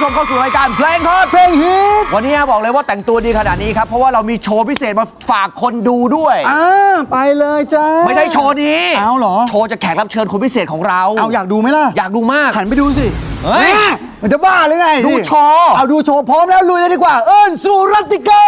ผู้ชมเข้าสู่รายการเพลงฮอตเพลงฮิตวันนี้บอกเลยว่าแต่งตัวดีขนาดนี้ครับ เพราะว่าเรามีโชว์พิเศษมาฝากคนดูด้วย อ่าไปเลยจ้าไม่ใช่โชว์นี้เอาเหรอ โชว์จะแขกรับเชิญคนพิเศษของเรา เอาอยากดูไหมล่ะ อยากดูมาก หันไปดูสิเฮ้ยแม่มันจะบ้าหรือไง ดูนี่โชว์ เอาดูโชว์พร้อมแล้วลุยเลยดีกว่า เอิญสุรัตติกา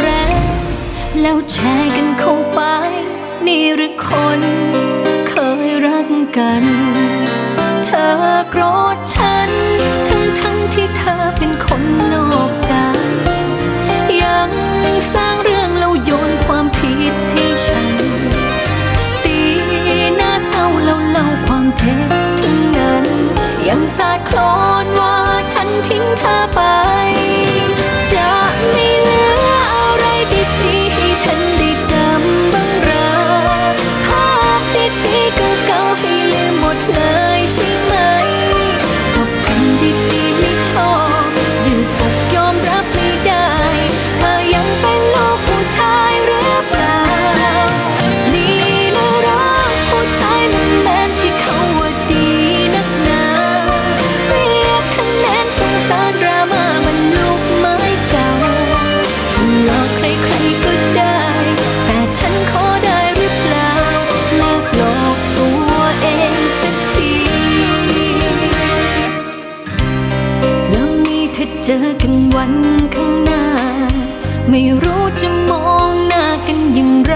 แรง แล้วแชร์กันเข้าไป นี่หรือคนเคยรักกัน เธอโกรธฉัน ทั้งทั้งที่เธอเป็นคนนอกใจ ยังสร้างเรื่องแล้วโยนความผิดให้ฉัน ตีหน้าเศร้าแล้วเล่าความเท็จทั้งนั้น ยังสาดโคลอนว่าฉันทิ้งเธอไป อกันวันข้างหน้า ไม่รู้จะมองหน้ากันอย่างไร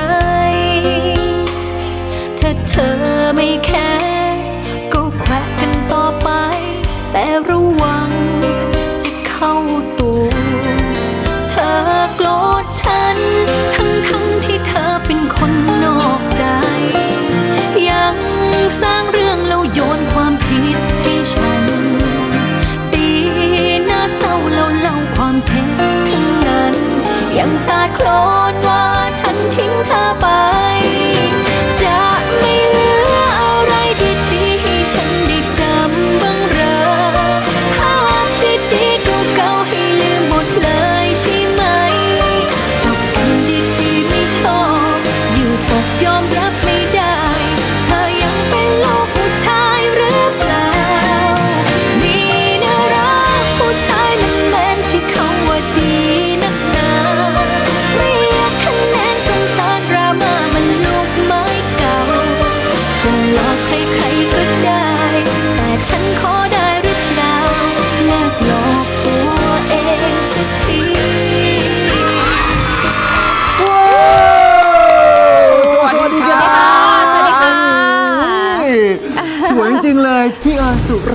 ถ้าเธอไม่แคร์ก็แขวะกันต่อไป แต่ระวัง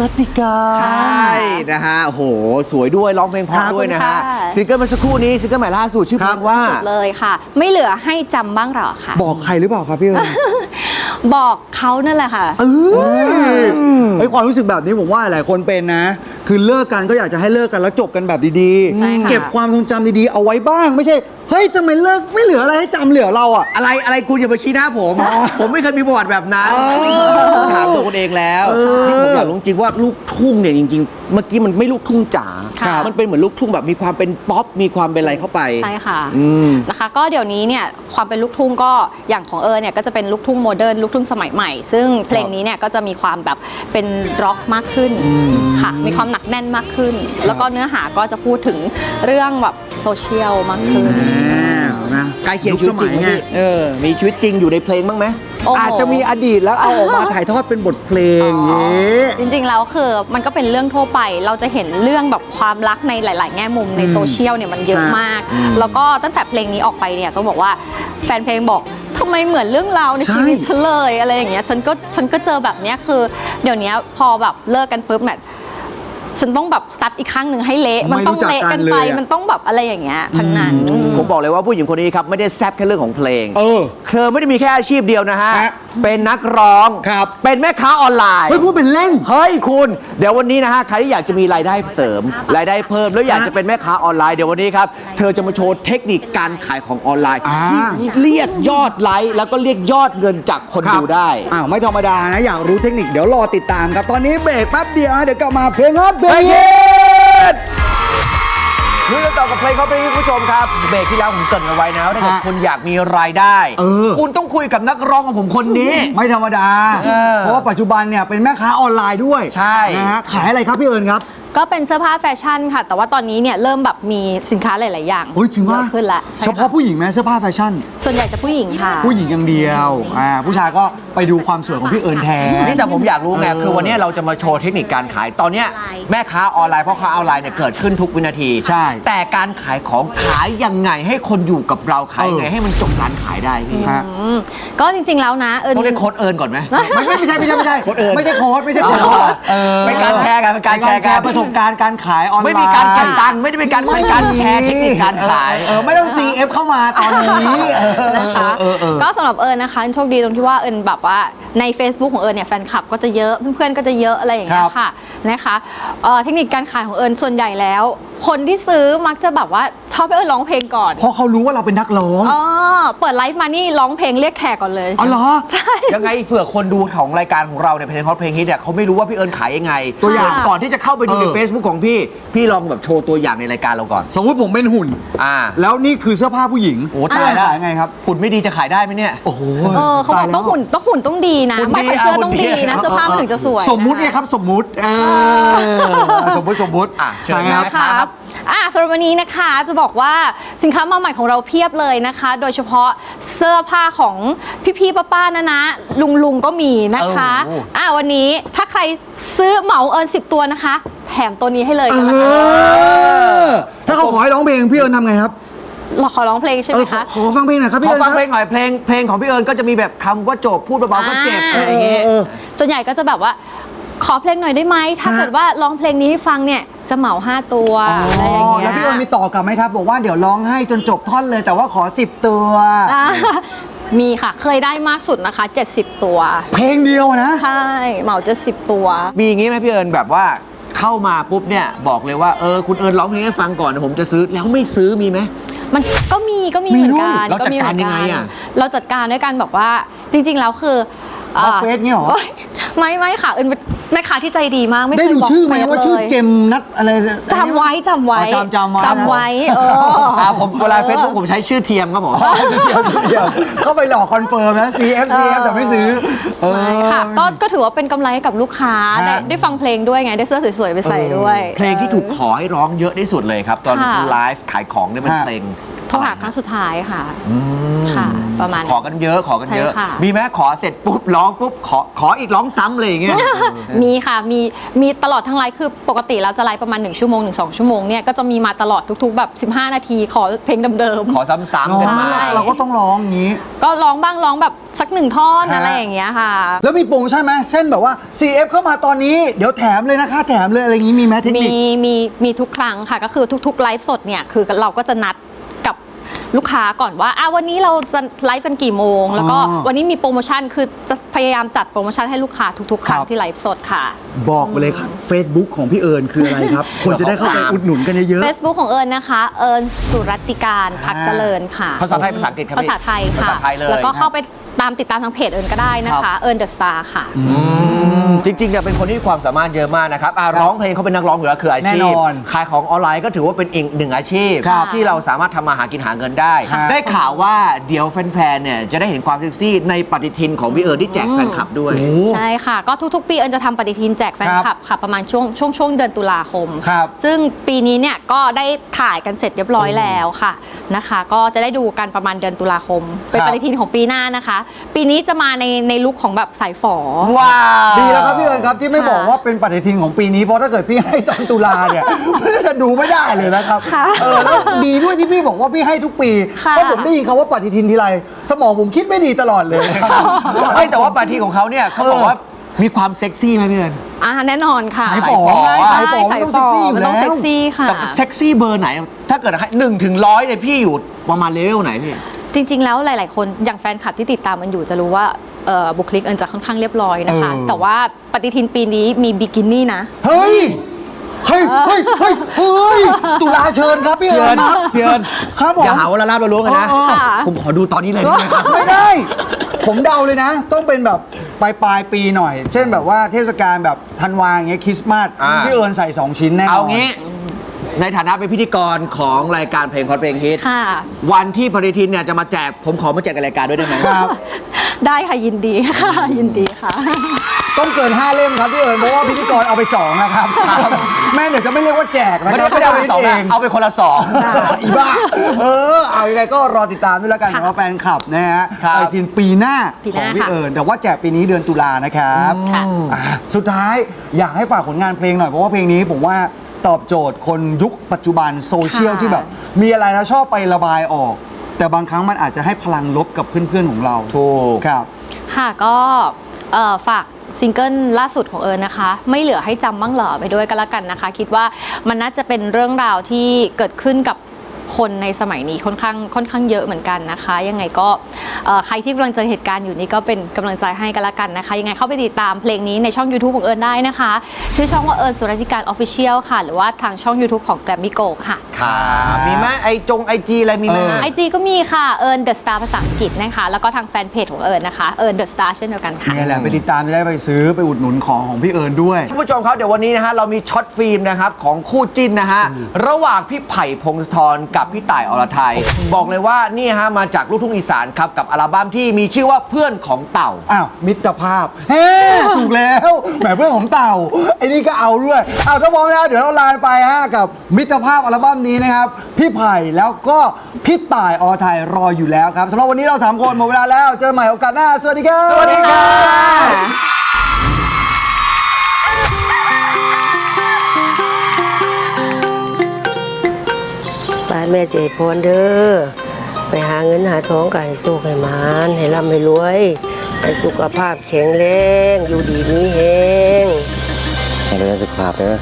รัตติกา ใช่นะฮะโอ้โห สวยด้วยร้องเพลงเพราะครับด้วยนะฮะขอบคุณค่ะ ซิงเกิลเมื่อสักครู่นี้ซิงเกิลใหม่ล่าสุดชื่อเพลงว่าสุดเลยค่ะ ไม่เหลือให้จำบ้างหรอค่ะ บอกใครหรือเปล่าครับพี่เอิญ บอกเขานั่นแหละค่ะ เออไอยความรู้สึกแบบนี้ผมว่าหลายคนเป็นนะ คือเลิกกันก็อยากจะให้เลิกกันแล้วจบกันแบบดีใช่ค่ะ เก็บความทรงจำดีๆเอาไว้บ้าง ไม่ใช่เฮ้ยทำไมเลิกไม่เหลืออะไรให้จำเหลือเราอะ อะไรอะไรคุณอย่ามาชี้หน้าผม ผมไม่เคยมีประวัติแบบนั้นต้องถามตัวคุณเองแล้วที่ผมอยากรู้จริงว่าลูกทุ่งเนี่ยจริง ๆ เมื่อกี้มันไม่ลูกทุ่งจ๋า ค่ะมันเป็นเหมือนลูกทุ่งแบบมีความเป็นป๊อปมีความเป็นอะไรเข้าไปใช่ค่ะอืมนะคะก็เดี๋ยวนี้เนี่ยความเป็นลูกทุ่งก็อย่างของเออเนี่ยก็จะเป็นลูกทุ่งโมเดิร์นลูกทุ่งสมัยใหม่ ซึ่งเพลงนี้เนี่ยก็จะมีความแบบเป็นร็อกมากขึ้นค่ะ มีความหนักแน่นมากขึ้น แล้วก็เนื้อหาก็จะพูดถึงเรื่องแบบโซเชียลมากขึ้นนะใกล้เคียงชีวิตจริงยุคสมัยไหมไงพี่เออมีชีวิตจริงอยู่ในเพลงบ้างไหมโอ้โห อาจจะมีอดีตแล้วเอาออกมาถ่ายทอดเป็นบทเพลงอย่างนี้ จริงๆ แล้วคือมันก็เป็นเรื่องทั่วไป เราจะเห็นเรื่องแบบความรักในหลาย ๆ แง่มุมในอืมโซเชียลเนี่ยมันเยอะฮะมากแล้วก็ตั้งแต่เพลงนี้ออกไปเนี่ยต้องบอกว่าแฟนเพลงบอกทำไมเหมือนเรื่องราวในใช่ชีวิตฉันเลยอะไรอย่างเงี้ยฉันก็ฉันก็เจอแบบเนี้ยคือ เดี๋ยวเนี้ยพอแบบเลิกกันปุ๊บแบบ ฉันต้องแบบซัดอีกครั้งหนึ่งให้เละมันต้องเละกันไป มันต้องแบบอะไรอย่างเงี้ยทั้งนั้นอืมผมบอกเลยว่าผู้หญิงคนนี้ครับไม่ได้แซบแค่เรื่องของเพลง เออ เธอไม่ได้มีแค่อาชีพเดียวนะฮะ ฮะ เป็นนักร้องครับ เป็นแม่ค้าออนไลน์ เฮ้ยพูดเป็นเล่น เฮ้ยคุณ เดี๋ยววันนี้นะฮะใครที่อยากจะมีรายได้เสริม รายได้เพิ่มแล้วอยากจะเป็นแม่ค้าออนไลน์เดี๋ยววันนี้ครับ เธอจะมาโชว์เทคนิคการขายของออนไลน์อ่า ที่เรียกยอดไลค์แล้วก็เรียกยอดเงินจากคนดูได้ อ้าวไม่ธรรมดานะ อยากรู้เทคนิคเดี๋ยวรอติดตามครับ ตอนนี้เบรกแป๊บเดียวนะเดี๋ยวกลับมาเพลงครับเบรไปก เย็นลุยกันต่อกับเพลงเขาไปคุณผู้ชมครับเบรกที่แล้วผมเกรินเอาไว้นะว่าถ้าเกิดฮะคุณอยากมีรายได้ เออ คุณต้องคุยกับนักร้องของผมคนนี้ ไม่ธรรมดา เออเพราะว่าปัจจุบันเนี่ยเป็นแม่ค้าออนไลน์ด้วยใช่ นะฮะขายอะไรครับพี่เอิญครับ ก็เป็นเสื้อผ้าแฟชั่นค่ะ แต่ว่าตอนนี้เนี่ยเริ่มแบบมีสินค้าหลาย ๆ อย่างโอ้ยจริงว่าเยอะขึ้นละใช่เฉพาะค่ผู้หญิงไหมเสื้อผ้าแฟชั่น ส่วนใหญ่จะผู้หญิงค่ะ ผู้หญิงอย่างเดียวอ่าผู้ชายก็ไปดูความสวยของพี่เอิญแทน นี่แต่ผมอยากรู้ไงเออคือวันนี้เราจะมาโชว์เทคนิคการขายตอนเนี้ยแม่ค้าออนไลน์พ่อค้าออนไลน์เนี่ยเกิดขึ้นทุกวินาทีใช่แต่การขายของขายยังไงให้คนอยู่กับเราขายยังไงเออ ให้มันจบร้านขายได้พี่ฮะอืมก็จริง ๆ แล้วนะเอิญ ต้องเรียกโค้ดเอิญก่อนไหม ไม่ไม่ไม่ใช่ไม่ใช่ไม่ใช่โค้ดเอิญไม่ใช่โค้ดไม่ใช่โค้ดอ๋อเออเป็นการแชร์กันเป็นการแชร์กัน ประสบการณ์การขายออนไลน์ไม่มีการเก็บตังค์ไม่ได้เป็นการเป็นการแชร์เทคนิคการขาย เออไม่ต้อง CF เข้ามาตอนนี้เออนะคะเออเออ ก็สำหรับเอิญนะคะโชคดีตรงที่ว่าเอิญแบบว่าใน Facebook ของเอิญเนี่ยแฟนคลับก็จะเยอะเพื่อนๆก็จะเยอะอะไรอย่างเงี้คยรับค่ะนะคะเอ่อเทคนิคการขายของเอิญส่วนใหญ่แล้วคนที่ซื้อมักจะแบบว่าชอบให้เอิญร้องเพลงก่อนเพราะเขารู้ว่าเราเป็นนักร้องอ๋อเปิดไลฟ์มานี่ร้องเพลงเรียกแขกก่อนเลยอ๋อเหรอ ใช่ ยังไงเผื่อคนดูของรายการของเราเนี่ยเพลงฮอตเพลงฮิตเนี่ยเขาไม่รู้ว่าพี่เอิญขายยังไง ตัวอย่างก่อนที่จะเข้าไปดูใน เออ Facebook ของพี่ พี่ลองแบบโชว์ตัวอย่างในรายการเราก่อน สมมติผมเป็นหุ่น อ่า แล้วนี่คือเสื้อผ้าผู้หญิงโอ้ตายแล้วขายไงครับ หุ่นไม่ดีจะขายได้ไหมเนี่ย โอ้โหเออเขาบอกต้องหุ่นต้องหุ่นต้องดีนะหุ่นดีไม่แต่เสื้อต้องดีอะหุ่นดีนะเสื้อผ้ามันถึงจะสวยสมมุติะะเนี่ยครับสมมุติเออสมมุติสมมุติอะเชิญใช่คครัรับบนะคะอะสำหรับวันนี้นะคะจะบอกว่าสินค้ามาใหม่ของเราเพียบเลยนะคะ โดยเฉพาะเสื้อผ้าของพี่ๆป้าๆนะนะลุงลุงๆก็มีนะคะเอออะวันนี้ถ้าใครซื้อเหมาเอิญ10 ตัวนะคะ แถมตัวนี้ให้เลยเอกันละกันอถ้าเขาขอให้ร้องเพลงพี่เอิญทำไงครับเราขอร้องเพลงใช่เอไหมอขอคะ ขอฟังเพลงหน่อยครับขพี่อเอิญฟังคเพลรับงหน่อยเพลงเพลงของพี่เอิญก็จะมีแบบคำว่าจบพูดเบาๆก็เจ็บอ่า อะไรอย่างงี้เออส่วนใหญ่ก็จะแบบว่า ขอเพลงหน่อยได้ไหมถ้าฮะ เกิดว่าร้องเพลงนี้ให้ฟังเนี่ย จะเหมา5ตัวอะไรอย่างเงี้ยแล้วพี่เอิญมีต่อกลับไหมครับ บอกว่าเดี๋ยวร้องให้จนจบท่อนเลย แต่ว่าขอ 10 ตัว อ่ามีค่ะเคยได้มากสุดนะคะ 70 ตัว เพลงเดียวนะ ใช่เหมาจะสิบตัว มีอย่างงี้ไหมพี่เอิญแบบว่าเข้ามาปุ๊บเนี่ยบอกเลยว่าเออคุณเอิญร้องเพลงให้ฟังก่อนเดี๋ยวผมจะซื้อแล้วไม่ซื้อมีไหม มันก็มีก็มีมีเหมือนกันด้วยเราจัดการมีเหมือนยังไงอะ เราจัดการด้วยการแบบว่าจริงๆแล้วคือออฟาเฟซเนี่ยเหรอ โย ไม่ไม่ค่ะเอิญเป็นแม่ค้าที่ใจดีมากไม่ได้เคยดูบอกชื่อไหมเฟซว่าชื่อเลยเจมนัทอะไรจำไว้จำไว้อ๋อจำจำไว้จำไว้เอออ่าผมเวลาเฟซบุ๊กผมใช้ชื่อเทียมครับผมอ๋อเดียวเดียวเข้าไปหลอกคอนเฟิร์มนะ CF CF แต่ไม่ซื้อเออ ไม่ค่ะก็ก็ถือว่าเป็นกำไรให้กับลูกค้าฮะ ได้ได้ฟังเพลงด้วยไง ได้เสื้อสวยๆไปใส่ด้วย เพลงที่ถูกขอให้ร้องเยอะที่สุดเลยครับ ตอนค่ะ ไลฟ์ขายของเนี่ยเป็นฮะ เพลงโทรหาครั้งสุดท้ายค่ะ อืมค่ะ ประมาณ ขอกันเยอะขอกันเยอะ ใช่ค่ะ มีไหมขอเสร็จปุ๊บร้องปุ๊บขอขออีกร้องซ้ำเลยอย่างเงี้ย มีค่ะมีมีตลอดทั้งไลฟ์คือปกติเราจะไลฟ์ประมาณ 1 ชั่วโมงถึง2ชั่วโมงเนี่ยก็จะมีมาตลอดทุกๆ แบบ 15 นาทีขอเพลงเดิม ขอซ้ำเนาะๆกันมาใช่ เราก็ต้องร้องอย่างนี้ ๆ ก็ร้องบ้างร้องแบบสักหนึ่งท่อนฮะ อะไรอย่างเงี้ยค่ะ แล้วมีโปรโมชั่นไหมเช่นแบบว่า CF เข้ามาตอนนี้เดี๋ยวแถมเลยนะคะแถมเลยอะไรอย่างนี้มีไหมเทคนิมีคมีมีทุกครั้งค่ะ ก็คือทุกๆไลฟ์สดเนี่ยคือเราก็จะนัดกับ ลูกค้าก่อนว่าอะวันนี้เราจะไลฟ์กันกี่โมง แล้วก็อ๋อ วันนี้มีโปรโมชั่นคือจะพยายามจัดโปรโมชั่นให้ลูกค้าทุกๆครั้งครับที่ไลฟ์สดค่ะ บอกไปเลยครับ Facebook ของพี่เอิญคืออะไรครับ คนจะได้เข้าไปอุดหนุนกันเยอะ Facebook ของเอิญนะคะ เอิญสุรัตติการพักเจริญค่ะ ภาษาไทยภาษาอังกฤษครับภาษาไทยค่ะภาษาไทยเลยแล้วก็เข้าไป ตามติดตามทางเพจเอิญก็ได้นะครัคะบเอิญเดอะสตาร์ค่ะอืมจริงๆเนี่ยเป็นคนที่มีความสามารถเยอะมากนะครับอะร้องเพลงเขาเป็นนักร้องอยู่แล้วคืออาชีพแน่นอนขายของออนไลน์ก็ถือว่าเป็นอีกหนึ่งอาชีพ ครับที่เราสามารถทำมาหากินหาเงินได้ ครับ ได้ข่าวว่าเดี๋ยวแฟนๆเนี่ยจะได้เห็นความเซ็กซี่ในปฏิทินของพี่เอิญที่แจกแฟนคลับด้วยโอ้ใช่ค่ะ ก็ทุกๆ ปีเอิญจะทำปฏิทินแจกแฟนคลับค่ะ ประมาณช่วงช่วงช่วงเดือนตุลาคม ครับ ซึ่งปีนี้เนี่ยก็ได้ถ่ายกันเสร็จเรียบร้อยแล้วค่ะนะคะ ก็จะได้ดูกันประมาณเดือนตุลาคม เป็นครับ ปฏิทินของปีหน้านะคะปีนี้จะมาในในลุคของแบบสายฝอ ว้าวดีแล้วครับพี่เอิญครับที่ไม่ค่ะบอกว่าเป็นปฏิทินของปีนี้เพราะถ้าเกิดพี่ให้ตอนตุลาเนี่ยจะดูไม่ได้เลยนะครับค่ะเออแล้วดีด้วยที่พี่บอกว่าพี่ให้ทุกปีค่ะ เพราะผมได้ยินคำว่าปฏิทินทีไรสมองผมคิดไม่ดีตลอดเลยไม่แต่ว่าปฏิทินของเขาเนี่ยเขาบอกว่ามีความเซ็กซี่ไหมพี่เอิญ อ่าแน่นอนค่ะสายฝอไงใช่สายฝอมันต้องเซ็กซี่อยู่มันแล้ต้องเซ็วกซี่ค่ะ แต่เซ็กซี่เบอร์ไหน ถ้าเกิดให้หนึ่งถึงร้อยเนี่ยพี่อยู่ประมาณเลเวลไหนพี่ จริง ๆ แล้วหลาย ๆ คนอย่างแฟนคลับที่ติดตามมันอยู่จะรู้ว่าเอ่อบุคลิกเอิญจะค่อนข้างเรียบร้อยนะคะ เออ แต่ว่าปฏิทินปีนี้มีบิกินี่นะ เฮ้ย เฮ้ย เฮ้ย เฮ้ย เฮ้ย ตุลาเชิญครับพี่เพีเอิยญนครับเพียนครับผม อย่าหาว่าละลาบละล้วงกันนะ เออเออค่ะผมขอดูตอนนี้เลยได้ไหมครับ ไม่ได้ ผมเดาเลยนะ ต้องเป็นแบบปลายปลายๆปีหน่อย เช่นแบบว่าเทศกาลแบบธันวาอย่างเงี้ยคริสต์มาสอ่า พี่เอิญใส่ 2 ชิ้นแน่นอนเอางี้ ในฐานะเป็นพิธีกรของรายการเพลงคอร์เพลงฮิตค่ะ วันที่ปฏิทินเนี่ยจะมาแจกผมขอมาแจกในรายการด้วยได้ไหมครับ ได้ค่ะยินดีค่ะ ยินดีค่ะ ต้องเกิน 5 เล่มครับพี่เอิญเพราะว่าพิธีกรเอาไป2นะครับแม่เดี๋ยวจะไม่เรียกว่าแจกนะไม่คได้รับไม่ได้เอาไปสองเอนะงเอาไปคนละสอง อีบ้าเออเอายังไงก็รอติดตามด้วยแล้วกันค่ะสำหรับแฟนคลับนะฮะครับไอทีนปีหน้าปีหของน้าพี่ค่ะ เอิญแต่ว่าแจกปีนี้เดือนตุลานะครับ ค่ะ อะสุดท้ายอยากให้ฝากผลงานเพลงหน่อยเพราะว่าเพลงนี้ผมว่า ตอบโจทย์คนยุคปัจจุบันโซเชียลค่ะ ที่แบบ มีอะไรแล้วชอบไประบายออก แต่บางครั้งมันอาจจะให้พลังลบกับเพื่อนๆของเราถูก ครับ ค่ะก็เอ่อฝากซิงเกิลล่าสุดของเอิญนะคะ ไม่เหลือให้จำบ้างเหรอไปด้วยก็แล้วกันนะคะ คิดว่ามันน่าจะเป็นเรื่องราวที่เกิดขึ้นกับ คนในสมัยนี้ค่อนข้างค่อนข้างเยอะเหมือนกันนะคะ ยังไงก็เอ่อใครที่กำลังเจอเหตุการณ์อยู่นี่ก็เป็นกำลังใจให้กันละกันนะคะ ยังไงเข้าไปติดตามเพลงนี้ในช่อง YouTube ของเอิญได้นะคะ ชื่อช่องว่าเอิญสุรธิการออฟฟิเชียลค่ะ หรือว่าทางช่อง YouTube ของ g r a m m y Go ค่ะครับมีไหมไอจงไอจีอะไรมีไหมเออฮะไอจีก็มีค่ะเอิญเดอะสตาร์ภาษาอังกฤษนะคะ แล้วก็ทางแฟนเพจของเอิญนะคะเอิญเดอะสตาร์เช่นเดียวกันค่ะนี่แหละไปติดตามจะได้ไปซื้อไปอุดหนุนของของพี่เอิญด้วยท่านผู้ชมครับเดี๋ยววันนี้นะฮะเรามีช็อตฟิล์มนะครับของคู่จิ้นนะฮะระหว่างพี่ไผ่พงศธรกับพี่ต่ายอรไทย บอกเลยว่านี่ฮะมาจากลูกทุ่งอีสานครับกับอัลบั้มที่มีชื่อว่าเพื่อนของเต่า อ้าวมิตรภาพเฮ้ถูกแล้วแหมเพื่อนของเต่าไอ้นี่ก็เอาด้วยอ้าวถ้าพร้อมแล้วเดี๋ยวเราลาไปฮะกับมิตรภาพอัลบั้มนี้นะครับพี่ไผ่แล้วก็พี่ต่ายอรไทยรออยู่แล้วครับสำหรับวันนี้เราสามคนหมดเวลาแล้วเจอใหม่โอกาสหน้าสวัสดีครับ สวัสดีครั แม่เจพรเด้อไปหาเงินหาทองกันให้สุขให้หมานให้ร่ำให้รวยให้สุขภาพแข็งแรงอยู่ดีมีแฮงให้เรื่องสุขภาพเด้อ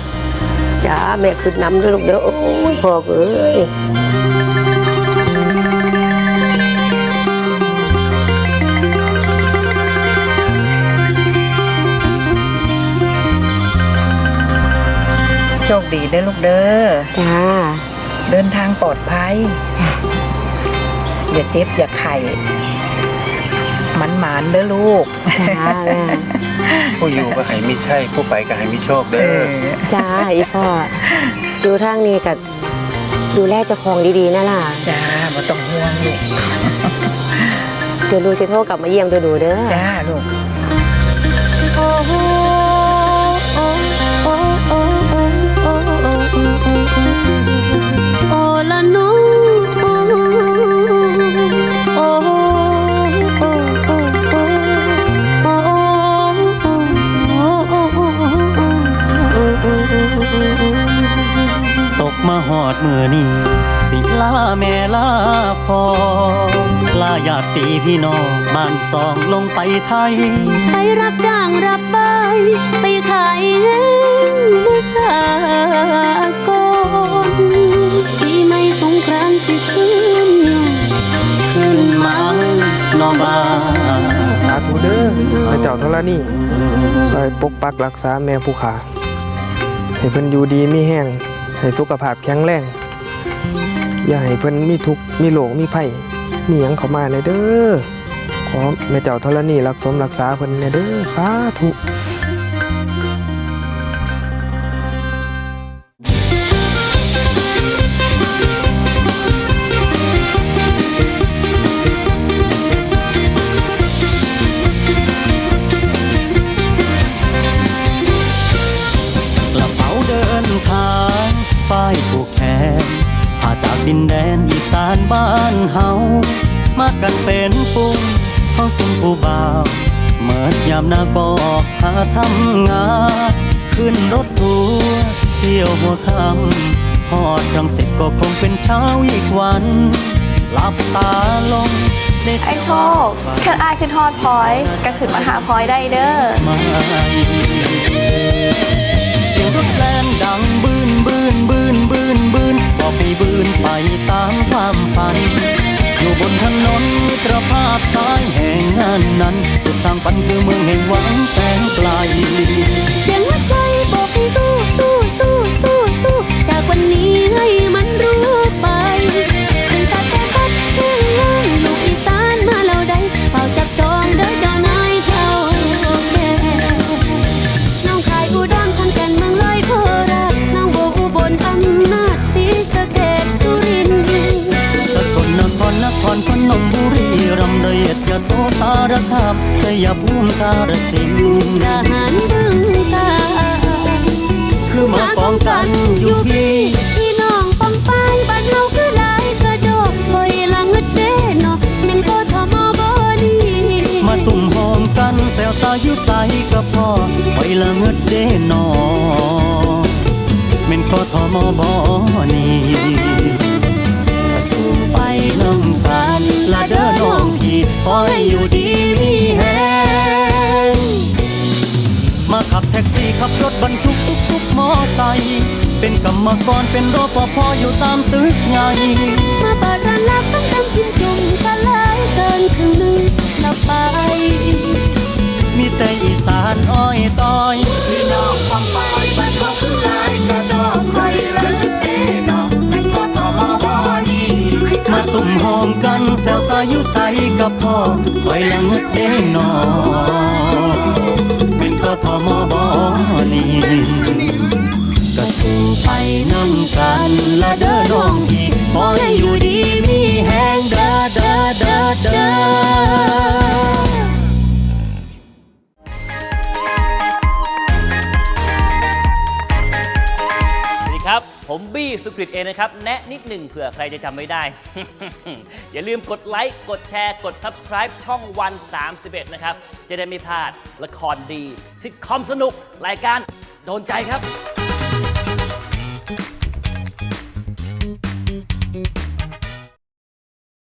จ้าแม่ขึ้นน้ำเด้อลูกเด้อโอ้ยพ่อเอ้ยโชคดีเด้อลูกเด้อจ้า เดินทางปลอดภัย จ้าอย่าเจ็บอย่าไข่หมันหมานๆเด้อลูก จ้าแม่ผู้อยู่ก็ให้มิใช่ ผู้ไปก็ให้มิโชคเอเด้อ อ จ้าอีพ่อดูทางนี้กับดูแลเจ้าของดีๆนะล่ะ จ้าบ่ต้องห่วงลูก เดี๋ยวดูสิโทรกลับมาเยี่ยมดูดูเด้อ จ้าลูก โอ้ อดมือนี่สิลาแม่ลาพอลาญาติพี่น้องบ้านสองลงไปไทย ไปรับจ้างรับใบไปขายแห้งเมื่อสากลปีไม่สงกรานต์สิขึ้น ขึ้นมานอบ้านสาธุเด้อพระเจ้าธรณีช่วยปกปักรักษาแม่ผู้ขาให้เพิ่นอยู่ดีมีแห้ง ให้สุขภาพแข็งแรง อย่าให้เพิ่นมีทุกข์มีโรคมีภัยมีหยังเข้ามาเลยเด้อขอแม่เจ้าธรณีรักสมรักษาเพิ่นเนี่ยเด้อสาธุ กันเป็นปุงเฮาสุมผู้บ่าวเมิดยามหน้าก็ออกหาทำงาน ขึ้นรถทัวร์เที่ยวหัวค่ำหอดรังสิตก็คงเป็นเช้าอีกวันหลับตาลงด้ไอ้โชคแค่อายคือทอดพลอยก็คือมาหาพลอยได้เด้อมาเสียงรถแล่นดังบืนบืนบืนบืนบืนบอกให้บืนไปตามความฝัน อยู่บนถนนตรภาพซ้ายแห่งงานนั้น สุดทางปันคือเมืองแห่งหวังแสงไกล ยภูมิกาฬสินทหารดึงตา คือมากองกันอยู่พี่พี่น้องปังปายบ้านเฮาคือหลายกระโดอกคอยลังเด้เนาะแม่นก็ทมบ่ดีมาตุ่มหอมกันแซวสาอยู่ใสกับพ่อไว้ละเงิดเด้นอเม่นก็ทอมอบอนี่ถ้ น้ำกันละเด้อน้องพี่ขอให้อยู่ดีมีแฮงมาขับแท็กซี่ขับรถบรรทุกทุกทุกมอไซค์เป็นกรรมกรเป็นรปภอยู่ตามตึกใหญ่มาเปิดร้านลับส้มตำชิมจุ่มก็หลยเกินครึ่งหนึงละไป มีแต่อีสานอ้อยต้อยพี่น้องฟังไปบ้านเขาคือลายกระดอกไข่และ ตุ่มหอมกันแซวสายยุใสกับพ่อคอยละงึดเด้นอเป็นกทมบนีก็สู้ไปนำกันละเด้อน้องพี่ กฤษเองนะครับ แนะนิดหนึ่งเผื่อใครจะจำไม่ได้ อย่าลืมกดไลค์ กดแชร์ กด subscribe ช่องวัน 31 นะครับ จะได้ไม่พลาดละครดีซิทคอมสนุก รายการโดนใจครับ